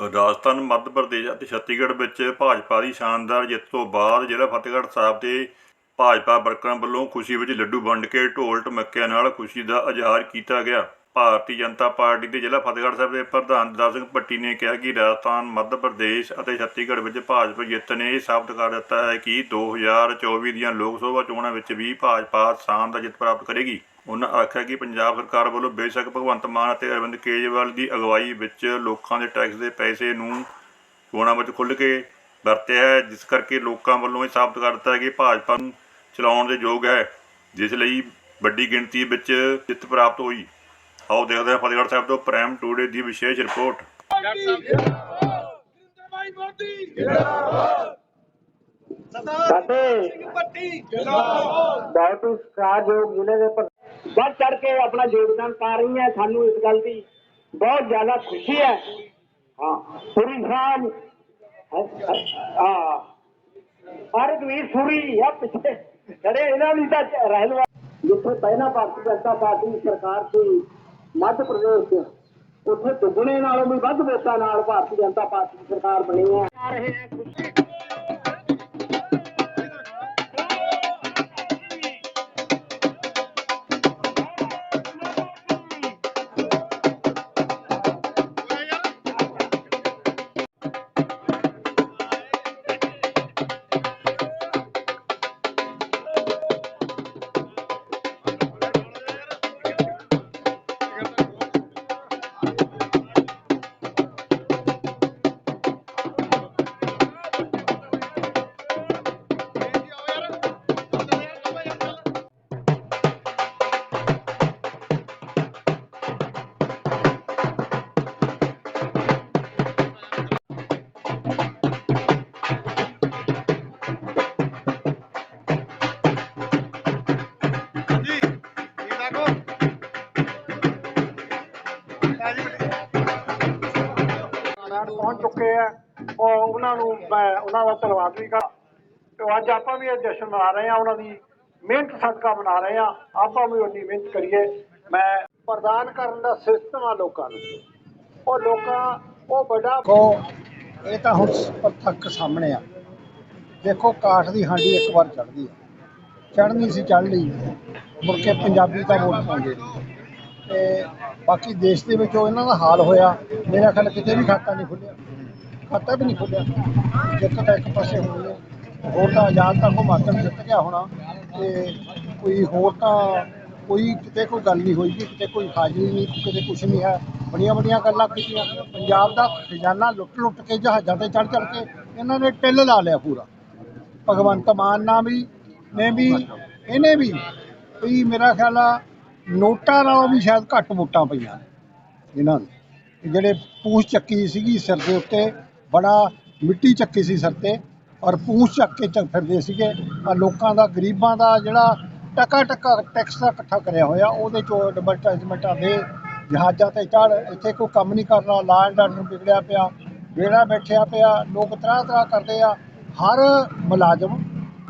ਰਾਜਸਥਾਨ, ਮੱਧ ਪ੍ਰਦੇਸ਼ ਅਤੇ ਛੱਤੀਗੜ੍ਹ ਵਿੱਚ ਭਾਜਪਾ ਦੀ ਸ਼ਾਨਦਾਰ ਜਿੱਤ ਤੋਂ ਬਾਅਦ ਜ਼ਿਲ੍ਹਾ ਫਤਿਹਗੜ੍ਹ ਸਾਹਿਬ ਦੇ ਭਾਜਪਾ ਵਰਕਰਾਂ ਵੱਲੋਂ ਖੁਸ਼ੀ ਵਿੱਚ ਲੱਡੂ ਵੰਡ ਕੇ ਢੋਲ ਢਮੱਕਿਆਂ ਨਾਲ ਖੁਸ਼ੀ ਦਾ ਇਜ਼ਹਾਰ ਕੀਤਾ ਗਿਆ। ਭਾਰਤੀ ਜਨਤਾ ਪਾਰਟੀ ਦੇ ਜ਼ਿਲ੍ਹਾ ਫਤਿਹਗੜ੍ਹ ਸਾਹਿਬ ਦੇ ਪ੍ਰਧਾਨ ਦਰਸ਼ਨ ਸਿੰਘ ਭੱਟੀ ਨੇ ਕਿਹਾ ਕਿ ਰਾਜਸਥਾਨ, ਮੱਧ ਪ੍ਰਦੇਸ਼ ਅਤੇ ਛੱਤੀਗੜ੍ਹ ਵਿੱਚ ਭਾਜਪਾ ਜਿੱਤ ਨੇ ਇਹ ਸਾਬਤ ਕਰ ਦਿੱਤਾ ਹੈ ਕਿ 2024 ਦੀਆਂ ਲੋਕ ਸਭਾ ਚੋਣਾਂ ਵਿੱਚ ਵੀ ਭਾਜਪਾ ਸ਼ਾਨਦਾਰ ਜਿੱਤ ਪ੍ਰਾਪਤ ਕਰੇਗੀ। ਉਹਨਾਂ ਆਖਿਆ ਕਿ ਪੰਜਾਬ ਸਰਕਾਰ ਵੱਲੋਂ ਬੇਸ਼ੱਕ ਭਗਵੰਤ ਮਾਨ ਅਤੇ ਅਰਵਿੰਦ ਕੇਜਰੀਵਾਲ ਦੀ ਅਗਵਾਈ ਵਿੱਚ ਲੋਕਾਂ ਦੇ ਟੈਕਸ ਦੇ ਪੈਸੇ ਨੂੰ ਚੋਣਾਂ ਵਿੱਚ ਖੁੱਲ੍ਹ ਕੇ ਵਰਤਿਆ ਹੈ ਜਿਸ ਕਰਕੇ ਲੋਕਾਂ ਵੱਲੋਂ ਇਹ ਸਾਬਤ ਕਰ ਦਿੱਤਾ ਹੈ ਕਿ ਭਾਜਪਾ ਨੂੰ ਚਲਾਉਣ ਦੇ ਯੋਗ ਹੈ ਜਿਸ ਲਈ ਵੱਡੀ ਗਿਣਤੀ ਵਿੱਚ ਜਿੱਤ ਪ੍ਰਾਪਤ ਹੋਈ। ਆਓ ਦੇਖਦੇ ਹਾਂ ਫਤਿਹਗੜ੍ਹ ਸਾਹਿਬ ਤੋਂ ਪ੍ਰਾਈਮ ਟੂਡੇ ਦੀ ਵਿਸ਼ੇਸ਼ ਰਿਪੋਰਟ। ਜਿੰਦਾਬਾਦ ਮੋਦੀ। ਜਿੰਦਾਬਾਦ। ਸਾਡੇ ਹੀ ਸਤਿਕਾਰਯੋਗ ਜ਼ਿਲ੍ਹੇ ਦੇ ਵੱਧ ਚੜ ਕੇ ਆਪਣਾ ਯੋਗਦਾਨ ਪਾ ਰਹੀ ਹੈ, ਸਾਨੂੰ ਇਸ ਗੱਲ ਦੀ ਬਹੁਤ ਜ਼ਿਆਦਾ ਖੁਸ਼ੀ ਹੈ। ਹਾਂ ਪੂਰੀ ਖਾਨ, ਹਾਂ ਹਰ ਸੂਰੀ, ਆ ਪਿੱਛੇ ਜਿਹੜੇ ਇਹਨਾਂ ਦੀ ਤਾਂ ਰਹਿਣ ਵਾਲੇ। ਜਿੱਥੇ ਪਹਿਲਾਂ ਭਾਰਤੀ ਜਨਤਾ ਪਾਰਟੀ ਦੀ ਸਰਕਾਰ ਸੀ, ਮੱਧ ਪ੍ਰਦੇਸ਼ 'ਚ, ਉੱਥੇ ਦੁੱਗਣੇ ਨਾਲੋਂ ਵੀ ਵੱਧ ਵੋਟਾਂ ਨਾਲ ਭਾਰਤੀ ਜਨਤਾ ਪਾਰਟੀ ਦੀ ਸਰਕਾਰ ਬਣੀ ਹੈ। ਪਹੁੰਚ ਚੁੱਕੇ ਉਹਨਾਂ ਨੂੰ ਮੈਂ ਉਹਨਾਂ ਦਾ ਧੰਨਵਾਦ ਵੀ ਕਰ ਤੇ ਅੱਜ ਆਪਾਂ ਵੀ ਇਹ ਜਸ਼ਨ ਮਨਾ ਰਹੇ ਆ ਉਹਨਾਂ ਦੀ ਮਿਹਨਤ ਸਦਕਾ ਮਨਾ ਰਹੇ ਆ ਆਪਾਂ ਵੀ ਉਨੀ ਮਿਹਨਤ ਕਰੀਏ। ਮੈਂ ਪ੍ਰਦਾਨ ਕਰਨ ਦਾ ਸਿਸਟਮ ਆ ਲੋਕਾਂ ਨੂੰ। ਉਹ ਲੋਕਾਂ, ਉਹ ਵੱਡਾ ਦੇਖੋ, ਇਹ ਤਾਂ ਹੁਣ ਪ੍ਰਤੱਖ ਸਾਹਮਣੇ ਆ। ਦੇਖੋ, ਕਾਠ ਦੀ ਹਾਂਡੀ ਇੱਕ ਵਾਰ ਚੜਦੀ ਹੈ ਚੜ੍ਹਨੀ ਸੀ, ਚੜ੍ਹ ਲਈ। ਮੁੜ ਕੇ ਪੰਜਾਬੀ ਤਾਂ ਵੋਟ ਪਾਉਂਦੇ ਤੇ ਬਾਕੀ ਦੇਸ਼ ਦੇ ਵਿੱਚ ਉਹ ਇਹਨਾਂ ਦਾ ਹਾਲ ਹੋਇਆ। ਮੇਰਾ ਖਿਆਲ ਕਿਤੇ ਵੀ ਖਾਤਾ ਨਹੀਂ ਖੁੱਲਿਆ ਪਤਾ ਵੀ ਨਹੀਂ ਖੁੱਲਿਆ। ਜਿੱਤ ਤਾਂ ਇੱਕ ਪਾਸੇ ਹੋਣੀ ਹੈ ਹੋਰ ਤਾਂ ਆਜ਼ਾਦ ਤਾਂ ਹਿਮਾਚਲ ਜਿੱਤ ਗਿਆ ਹੋਣਾ ਤੇ ਕੋਈ ਹੋਰ ਤਾਂ ਕੋਈ ਕਿਤੇ ਕੋਈ ਗੱਲ ਨਹੀਂ ਹੋਈ ਕਿਤੇ ਕੋਈ ਹਾਜ਼ਰੀ ਨਹੀਂ, ਕਿਤੇ ਕੁਝ ਨਹੀਂ ਹੈ। ਬੜੀਆਂ ਬੜੀਆਂ ਗੱਲਾਂ ਕੀਤੀਆਂ। ਪੰਜਾਬ ਦਾ ਖਜ਼ਾਨਾ ਲੁੱਟ ਲੁੱਟ ਕੇ ਜਹਾਜ਼ਾਂ ਤੇ ਚੜ੍ਹ ਚੜ੍ਹ ਕੇ ਇਹਨਾਂ ਨੇ ਟਿੱਲ ਲਾ ਲਿਆ ਪੂਰਾ। ਭਗਵੰਤ ਮਾਨ ਨਾ ਵੀ, ਨੇ ਵੀ, ਇਹਨੇ ਵੀ ਵੀ ਮੇਰਾ ਖਿਆਲ ਆ ਨੋਟਾਂ ਨਾਲੋਂ ਵੀ ਸ਼ਾਇਦ ਘੱਟ ਵੋਟਾਂ ਪਈਆਂ ਇਹਨਾਂ ਨੂੰ। ਜਿਹੜੇ ਪੂਛ ਚੱਕੀ ਸੀਗੀ ਸਿਰ ਦੇ ਉੱਤੇ ਬੜਾ ਮਿੱਟੀ ਚੱਕੀ ਸੀ ਸਿਰ ਤੇ ਔਰ ਪੂਛ ਚੱਕ ਕੇ ਚੱਕ ਫਿਰਦੇ ਸੀਗੇ। ਆ ਲੋਕਾਂ ਦਾ, ਗਰੀਬਾਂ ਦਾ ਜਿਹੜਾ ਟਕਾ ਟਕਾ ਟੈਕਸ ਦਾ ਇਕੱਠਾ ਕਰਿਆ ਹੋਇਆ, ਉਹਦੇ ਚੋਂ ਐਡਵਰਟਾਈਜ਼ਮੈਂਟਾਂ ਦੇ ਜਹਾਜ਼ਾਂ ਤੇ ਚੜ ਇੱਥੇ ਕੋਈ ਕੰਮ ਨਹੀਂ ਕਰਨਾ, ਲਾ ਐਂਡ ਆਰਡਰ ਵਿਗੜਿਆ ਪਿਆ, ਵਿਹੜਾ ਬੈਠਿਆ ਪਿਆ, ਲੋਕ ਤਰ੍ਹਾਂ ਤਰ੍ਹਾਂ ਕਰਦੇ ਆ। ਹਰ ਮੁਲਾਜ਼ਮ,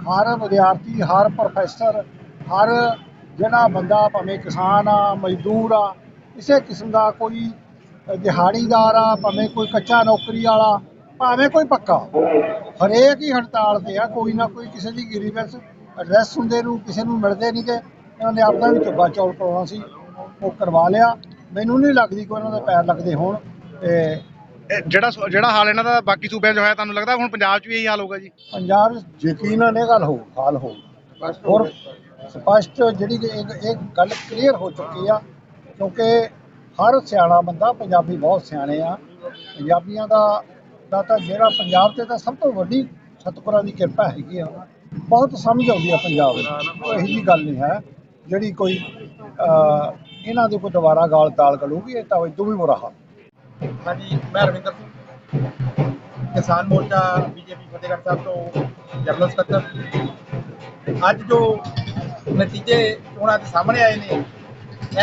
ਹਰ ਵਿਦਿਆਰਥੀ, ਹਰ ਪ੍ਰੋਫੈਸਰ, ਹਰ ਜਿਹੜਾ ਬੰਦਾ ਭਾਵੇਂ ਕਿਸਾਨ ਆ, ਮਜ਼ਦੂਰ ਆ ਇਸੇ ਕਿਸਮ ਦਾ ਕੋਈ ਦਿਹਾੜੀਦਾਰ ਆ, ਭਾਵੇਂ ਕੋਈ ਕੱਚਾ ਨੌਕਰੀ ਵਾਲਾ ਭਾਵੇਂ ਕੋਈ ਪੱਕਾ ਹਰੇਕ ਹੀ ਹੜਤਾਲ ਤੇ ਆ ਕੋਈ ਨਾ ਕੋਈ ਕਿਸੇ ਦੀ ਗਰੀਵੈਂਸ ਐਡਰੈਸ ਹੁੰਦੇ ਨੂੰ ਕਿਸੇ ਨੂੰ ਮਿਲਦੇ ਨਹੀਂ ਕਿ ਇਹਨਾਂ ਨੇ ਆਪਣਾ ਵੀ ਚੁੱਗਾ ਚੌਲ ਕਰਾਉਣਾ ਸੀ ਉਹ ਕਰਵਾ ਲਿਆ। ਮੈਨੂੰ ਨਹੀਂ ਲੱਗਦੀ ਕੋਈ ਇਹਨਾਂ ਦੇ ਪੈਰ ਲੱਗਦੇ ਹੋਣ ਤੇ ਇਹ ਜਿਹੜਾ ਸੁ- ਜਿਹੜਾ ਹਾਲ ਇਹਨਾਂ ਦਾ ਬਾਕੀ ਸੂਬਿਆਂ 'ਚ ਹੋਇਆ ਤੁਹਾਨੂੰ ਲੱਗਦਾ ਹੁਣ ਪੰਜਾਬ 'ਚ ਵੀ ਇਹੀ ਹਾਲ ਹੋਊਗਾ ਜੀ? ਪੰਜਾਬ 'ਚ ਯਕੀਨਨ ਇਹ ਗੱਲ ਹੋ ਹਾਲ ਹੋ। ਔਰ ਸਪਸ਼ਟ ਜਿਹੜੀ ਕਿ ਇੱਕ ਇਹ ਗੱਲ ਕਲੀਅਰ ਹੋ ਚੁੱਕੀ ਆ ਕਿਉਂਕਿ ਹਰ ਸਿਆਣਾ ਬੰਦਾ ਪੰਜਾਬੀ ਬਹੁਤ ਸਿਆਣੇ ਆ। ਪੰਜਾਬੀਆਂ ਦਾ ਦਾ ਤਾਂ ਜਿਹੜਾ ਪੰਜਾਬ ਤੇ ਤਾਂ ਸਭ ਤੋਂ ਵੱਡੀ ਸਤਿਗੁਰਾਂ ਦੀ ਕਿਰਪਾ ਹੈਗੀ ਆ। ਬਹੁਤ ਸਮਝ ਆਉਂਦੀ ਆ ਪੰਜਾਬ ਨੂੰ। ਕੋਈ ਇਹੋ ਜਿਹੀ ਗੱਲ ਨਹੀਂ ਹੈ। ਜਿਹੜੀ ਕੋਈ ਇਹਨਾਂ ਦੇ ਕੋਈ ਦੁਬਾਰਾ ਗਾਲ ਤਾਲ ਗਲੂਗੀ ਇਹ ਤਾਂ ਇਦੋਂ ਵੀ ਬੁਰਾ ਹਾਲ ਹਾਂਜੀ, ਮੈਂ ਰਵਿੰਦਰ ਸਿੰਘ। ਕਿਸਾਨ ਮੋਰਚਾ ਬੀਜੇਪੀ ਫਤਿਹਗੜ੍ਹ ਸਾਹਿਬ ਤੋਂ ਜਨਰਲ ਸਕੱਤਰ। ਅੱਜ ਜੋ ਨਤੀਜੇ ਉਹਨਾਂ ਦੇ ਸਾਹਮਣੇ ਆਏ ਨੇ,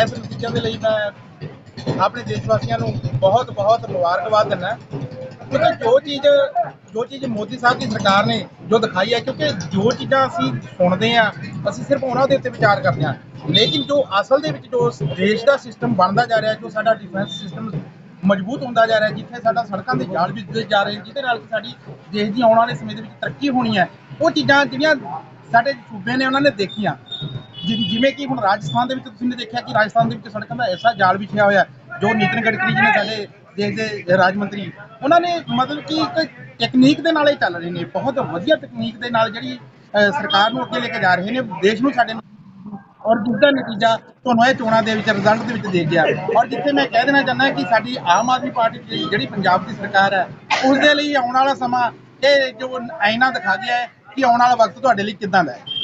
ਇਸ ਨਤੀਜਿਆਂ ਦੇ ਲਈ ਮੈਂ ਆਪਣੇ ਦੇਸ਼ ਵਾਸੀਆਂ ਨੂੰ ਬਹੁਤ ਬਹੁਤ ਮੁਬਾਰਕਬਾਦ ਦਿੰਦਾ। ਕਿਉਂਕਿ ਜੋ ਚੀਜ਼ ਜੋ ਚੀਜ਼ ਮੋਦੀ ਸਾਹਿਬ ਦੀ ਸਰਕਾਰ ਨੇ ਜੋ ਦਿਖਾਈ ਹੈ, ਕਿਉਂਕਿ ਜੋ ਚੀਜ਼ਾਂ ਅਸੀਂ ਸੁਣਦੇ ਆ ਅਸੀਂ ਸਿਰਫ ਉਹਨਾਂ ਦੇ ਉੱਤੇ ਵਿਚਾਰ ਕਰਦੇ ਆ ਲੇਕਿਨ ਜੋ ਅਸਲ ਦੇ ਵਿੱਚ ਜੋ ਦੇਸ਼ ਦਾ ਸਿਸਟਮ ਬਣਦਾ ਜਾ ਰਿਹਾ, ਜੋ ਸਾਡਾ ਡਿਫੈਂਸ ਸਿਸਟਮ ਮਜ਼ਬੂਤ ਹੁੰਦਾ ਜਾ ਰਿਹਾ, ਜਿੱਥੇ ਸਾਡਾ ਸੜਕਾਂ ਦੇ ਜਾਲ ਵਿਚਦੇ ਜਾ ਰਹੇ ਜਿਹਦੇ ਨਾਲ ਕਿ ਸਾਡੀ ਦੇਸ਼ ਦੀ ਆਉਣ ਵਾਲੇ ਸਮੇਂ ਦੇ ਵਿੱਚ ਤਰੱਕੀ ਹੋਣੀ ਹੈ, ਉਹ ਚੀਜ਼ਾਂ ਜਿਹੜੀਆਂ ਸਾਡੇ ਸੂਬੇ ਨੇ ਉਹਨਾਂ ਨੇ ਦੇਖੀਆਂ। ਜਿ- ਜਿਵੇਂ ਕਿ ਹੁਣ ਰਾਜਸਥਾਨ ਦੇ ਵਿੱਚ ਤੁਸੀਂ ਨੇ ਦੇਖਿਆ ਕਿ ਰਾਜਸਥਾਨ ਦੇ ਵਿੱਚ ਸੜਕਾਂ ਦਾ ਐਸਾ ਜਾਲ ਵਿਛਿਆ ਹੋਇਆ, ਜੋ ਨਿਤਿਨ ਗਡਕਰੀ ਜੀ ਨੇ ਸਾਡੇ ਦੇਸ਼ ਦੇ ਰਾਜ ਮੰਤਰੀ, ਉਹਨਾਂ ਨੇ ਮਤਲਬ ਕਿ ਇੱਕ ਟੈਕਨੀਕ ਦੇ ਨਾਲ ਇਹ ਚੱਲ ਰਹੇ ਨੇ, ਬਹੁਤ ਵਧੀਆ ਟੈਕਨੀਕ ਦੇ ਨਾਲ ਜਿਹੜੀ ਸਰਕਾਰ ਨੂੰ ਅੱਗੇ ਲੈ ਕੇ ਜਾ ਰਹੇ ਨੇ, ਦੇਸ਼ ਨੂੰ ਸਾਡੇ ਨੂੰ ਔਰ ਦੂਜਾ ਨਤੀਜਾ, ਤੁਹਾਨੂੰ ਇਹ ਚੋਣਾਂ ਦੇ ਵਿੱਚ ਰਿਜ਼ਲਟ ਦੇ ਵਿੱਚ ਦੇਖ ਗਿਆ। ਔਰ ਜਿੱਥੇ ਮੈਂ ਕਹਿ ਦੇਣਾ ਚਾਹੁੰਦਾ ਕਿ ਸਾਡੀ ਆਮ ਆਦਮੀ ਪਾਰਟੀ ਦੀ ਜਿਹੜੀ ਪੰਜਾਬ ਦੀ ਸਰਕਾਰ ਹੈ ਉਸ ਦੇ ਲਈ ਆਉਣ ਵਾਲਾ ਸਮਾਂ, ਇਹ ਜੋ ਆਇਨਾ ਦਿਖਾ ਗਿਆ ਹੈ ਕਿ ਆਉਣ ਵਾਲਾ ਵਕਤ ਤੁਹਾਡੇ ਲਈ ਕਿੱਦਾਂ ਦਾ ਹੈ?